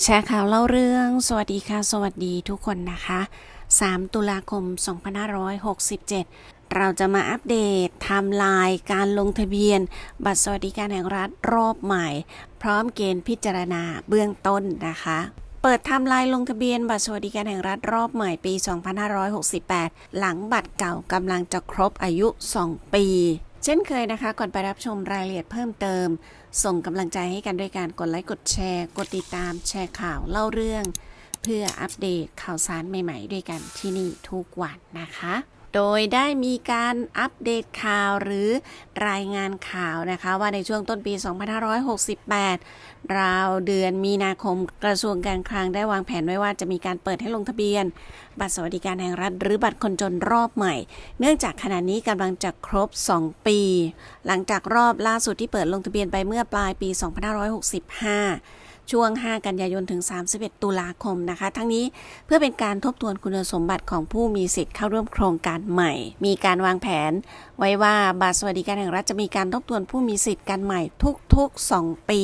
แชร์ข่าวเล่าเรื่อง สวัสดีค่ะ สวัสดีทุกคนนะคะ 3 ตุลาคม 2567 เราจะมาอัปเดตไทม์ไลน์การลงทะเบียน บัตรสวัสดิการแห่งรัฐรอบใหม่ พร้อมเกณฑ์พิจารณาเบื้องต้นนะคะเปิดไทม์ไลน์ลงทะเบียนบัตรสวัสดิการแห่งรัฐรอบใหม่ปี 2568 หลังบัตรเก่ากำลังจะครบอายุ 2 ปี เช่นเคยนะคะ ก่อนไปรับชมรายละเอียดเพิ่มเติม ส่งกำลังใจให้กันด้วยการกดไลค์กดแชร์ กดติดตามแชร์ข่าวเล่าเรื่อง เพื่ออัปเดตข่าวสารใหม่ ๆ ด้วยกันที่นี่ทุกวันนะคะ โดยได้มีการอัปเดตข่าวหรือรายงานข่าวนะคะ ว่าในช่วงต้นปี 2568 ราวเดือนมีนาคมกระทรวงการคลังได้วางแผนไว้ว่าจะมีการเปิดให้ลงทะเบียน บัตรสวัสดิการแห่งรัฐ หรือบัตรคนจนรอบใหม่ เนื่องจากขณะนี้กำลังจะครบ 2 ปี หลังจากรอบล่าสุดที่เปิดลงทะเบียนไปเมื่อปลายปี 2565 ช่วง 5 กันยายนถึง 31 ตุลาคมนะคะ ทั้งนี้เพื่อเป็นการทบทวนคุณสมบัติของผู้มีสิทธิ์เข้าร่วมโครงการใหม่ มีการวางแผน ไว้ว่าบัตรสวัสดิการแห่งรัฐจะมีการทบทวนผู้มีสิทธิ์กันใหม่ทุก ๆ 2 ปี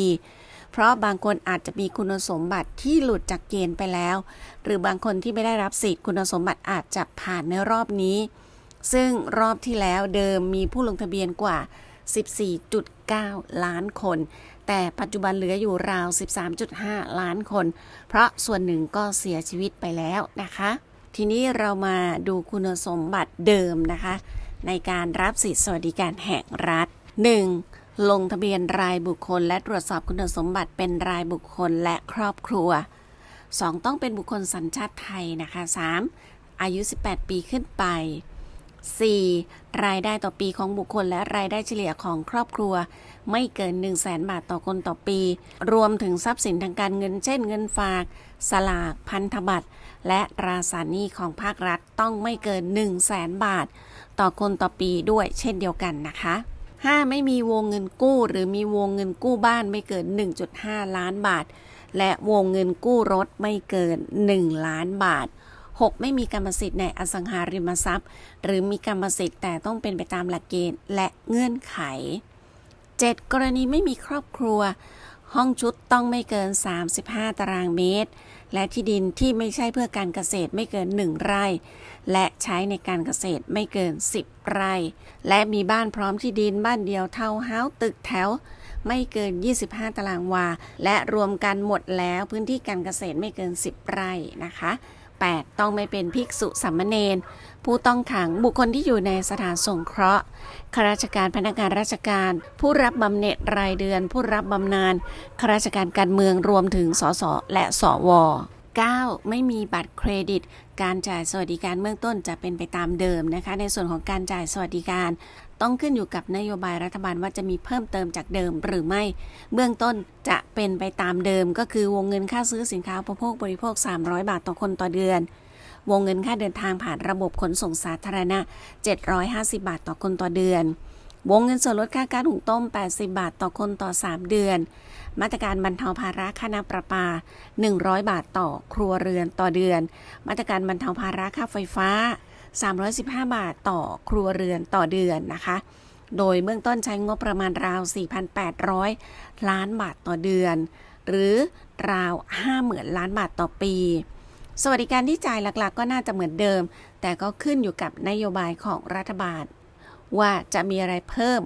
เพราะบางคนอาจจะมีคุณสมบัติที่หลุดจากเกณฑ์ไปแล้ว หรือบางคนที่ไม่ได้รับสิทธิ์คุณสมบัติอาจจะผ่านในรอบนี้ ซึ่งรอบที่แล้วเดิมมีผู้ลงทะเบียนกว่า 14.9 ล้านคน แต่ปัจจุบันเหลืออยู่ราว 13.5 ล้านคน เพราะส่วนหนึ่งก็เสียชีวิตไปแล้วนะคะ ทีนี้เรามาดูคุณสมบัติเดิมนะคะ ในการรับสิทธิสวัสดิการแห่งรัฐ 1. ลงทะเบียนรายบุคคล และตรวจสอบคุณสมบัติเป็นรายบุคคลและครอบครัว 2. ต้องเป็นบุคคลสัญชาติไทยนะคะ 3. อายุ 18 ปีขึ้นไป 4. รายได้ต่อปีของบุคคลและรายได้เฉลี่ยของครอบครัว ไม่เกิน 1 0 0 0 0แบาทต่อคนต่อปี รวมถึงทรัพย์สินทางการเงินเช่นเงินฝาก สลาก พันธบัตร และตราสารหนี้ของภาครัฐต้องไม่เกิน 1 0 0 0 0แบาท ต่อคนต่อปีด้วยเช่นเดียวกันนะคะ 5. ไม่มีวงเงินกู้ หรือมีวงเงินกู้บ้านไม่เกิน 1.5 ล้านบาท และวงเงินกู้รถไม่เกิน 1 ล้านบาท 6. ไม่มีกรรมสิทธิ์ในอสังหาริมทรัพย์ หรือมีกรรมสิทธิ์แต่ต้องเป็นไปตามหลักเกณฑ์และเงื่อนไข 7. กรณีไม่มีครอบครัว ห้องชุดต้องไม่เกิน 35 ตารางเมตร และที่ดินที่ไม่ใช่เพื่อการเกษตรไม่เกิน 1 ไร่ และใช้ในการเกษตรไม่เกิน 10 ไร่ และมีบ้านพร้อมที่ดินบ้านเดียวเท่าเฮาตึกแถวไม่เกิน 25 ตารางวา และรวมกันหมดแล้วพื้นที่การเกษตรไม่เกิน 10 ไร่นะคะ 8. ต้องไม่เป็นภิกษุสามเณรผู้ต้องขังบุคคลที่อยู่ในสถานสงเคราะห์ข้าราชการพนักงานราชการ ผู้รับบำเหน็จรายเดือน ผู้รับบำนาญข้าราชการการเมืองรวมถึงสสและสว 9. ไม่มีบัตรเครดิต การจ่ายสวัสดิการเบื้องต้นจะเป็นไปตามเดิมนะคะ ในส่วนของการจ่ายสวัสดิการ ต้องขึ้นอยู่กับนโยบายรัฐบาลว่าจะมีเพิ่มเติมจากเดิมหรือไม่ เบื้องต้นจะเป็นไปตามเดิม ก็คือวงเงินค่าซื้อสินค้าอุปโภคบริโภค 300 บาทต่อคนต่อเดือน วงเงินค่าเดินทางผ่านระบบขนส่งสาธารณะ 750 บาทต่อคนต่อเดือน วงเงินส่วนลดค่าการหุงต้ม 80 บาทต่อคนต่อ 3 เดือน มาตรการบรรเทาภาระค่าน้ำประปา 100 บาทต่อครัวเรือนต่อเดือน มาตรการบรรเทาภาระค่าไฟฟ้า 315 บาทต่อครัวเรือนต่อเดือนนะคะ โดยเบื้องต้นใช้งบประมาณราว 4,800 ล้านบาทต่อเดือน หรือราว 50,000 ล้านบาทต่อปีสวัสดิการที่จ่ายหลักๆ ก็น่าจะเหมือนเดิม แต่ก็ขึ้นอยู่กับนโยบายของรัฐบาล ว่าจะมีอะไรเพิ่ม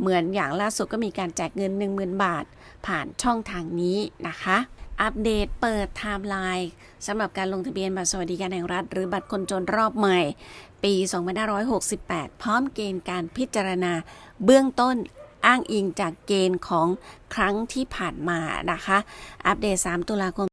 เหมือนอย่างล่าสุดก็มีการแจกเงิน 10,000 บาท ผ่านช่องทางนี้นะคะ อัปเดตเปิดไทม์ไลน์สำหรับการลงทะเบียนบัตรสวัสดิการแห่งรัฐ หรือบัตรคนจนรอบใหม่ ปี 2568 พร้อมเกณฑ์การพิจารณาเบื้องต้นอ้างอิงจากเกณฑ์ของครั้งที่ผ่านมานะคะ อัปเดต 3 ตุลาคม